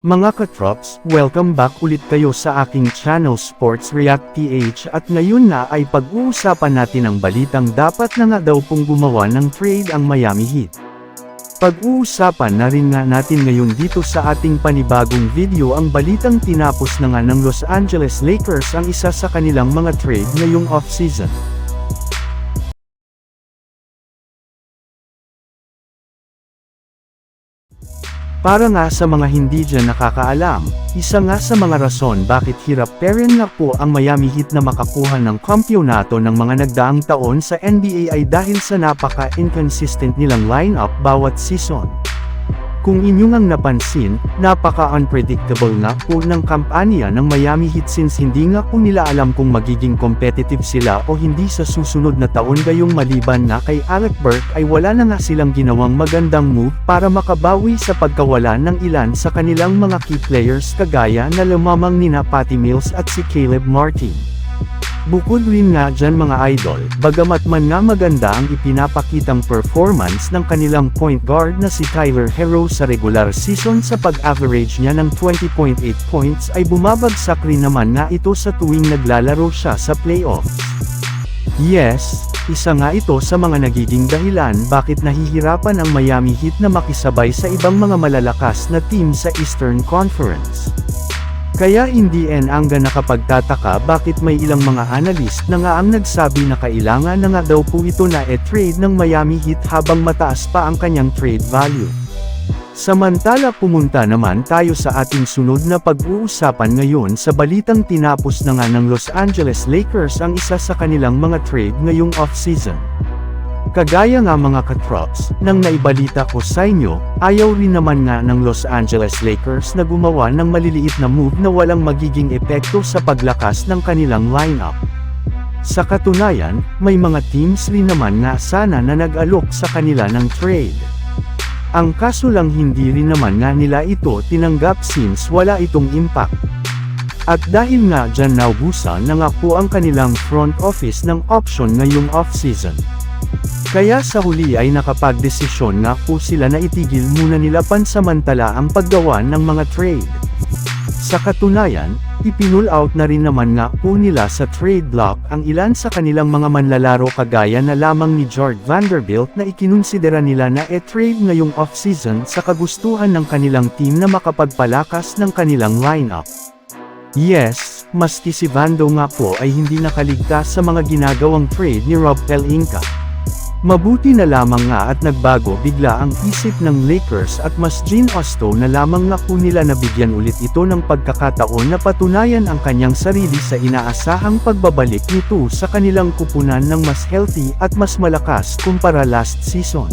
Mga katrops, welcome back ulit kayo sa aking channel Sports React PH at ngayon na ay pag-uusapan natin ang balitang dapat na nga daw pong gumawa ng trade ang Miami Heat. Pag-uusapan na rin nga natin ngayon dito sa ating panibagong video ang balitang tinapos na nga ng Los Angeles Lakers ang isa sa kanilang mga trade ngayong off-season. Para nga sa mga hindi dyan nakakaalam, isa nga sa mga rason bakit hirap peren nga po ang Miami Heat na makakuha ng kampyonato ng mga nagdaang taon sa NBA ay dahil sa napaka-inconsistent nilang lineup bawat season. Kung inyong ang napansin, napaka-unpredictable nga po ng kampanya ng Miami Heat since hindi nga po nila alam kung magiging competitive sila o hindi sa susunod na taon gayong maliban na kay Alec Burke ay wala na nga silang ginawang magandang move para makabawi sa pagkawala ng ilan sa kanilang mga key players kagaya na lumamang nina Patty Mills at si Caleb Martin. Bukod rin nga dyan mga idol, bagamat man nga maganda ang ipinapakitang performance ng kanilang point guard na si Tyler Hero sa regular season sa pag-average niya ng 20.8 points ay bumabagsak rin naman nga ito sa tuwing naglalaro siya sa playoffs. Yes, isa nga ito sa mga nagiging dahilan bakit nahihirapan ang Miami Heat na makisabay sa ibang mga malalakas na team sa Eastern Conference. Kaya hindi en ang nakapagtataka bakit may ilang mga analyst na nga ang nagsabi na kailangan na nga daw po ito na e-trade ng Miami Heat habang mataas pa ang kanyang trade value. Samantala pumunta naman tayo sa ating sunod na pag-uusapan ngayon sa balitang tinapos na nga ng Los Angeles Lakers ang isa sa kanilang mga trade ngayong off-season. Kagaya nga mga katrops, nang naibalita ko sa inyo, ayaw rin naman nga ng Los Angeles Lakers na gumawa ng maliliit na move na walang magiging epekto sa paglakas ng kanilang lineup. Sa katunayan, may mga teams rin naman nga sana na nag-alok sa kanila ng trade. Ang kaso lang hindi rin naman nga nila ito tinanggap since wala itong impact. At dahil nga dyan naubusan na nga po ang kanilang front office ng option ngayong off-season. Kaya sa huli ay nakapagdesisyon nga po sila na itigil muna nila pansamantala ang paggawa ng mga trade. Sa katunayan, ipinull out na rin naman nga po nila sa trade block ang ilan sa kanilang mga manlalaro kagaya na lamang ni George Vanderbilt na ikinonsidera nila na e-trade ngayong off-season sa kagustuhan ng kanilang team na makapagpalakas ng kanilang lineup. Yes, maski si Vando nga po ay hindi nakaligtas sa mga ginagawang trade ni Rob Pelinka. Mabuti na lamang nga at nagbago bigla ang isip ng Lakers at mas Gene Osto na lamang po nila nabigyan ulit ito ng pagkakataon na patunayan ang kanyang sarili sa inaasahang pagbabalik nito sa kanilang kupunan ng mas healthy at mas malakas kumpara last season.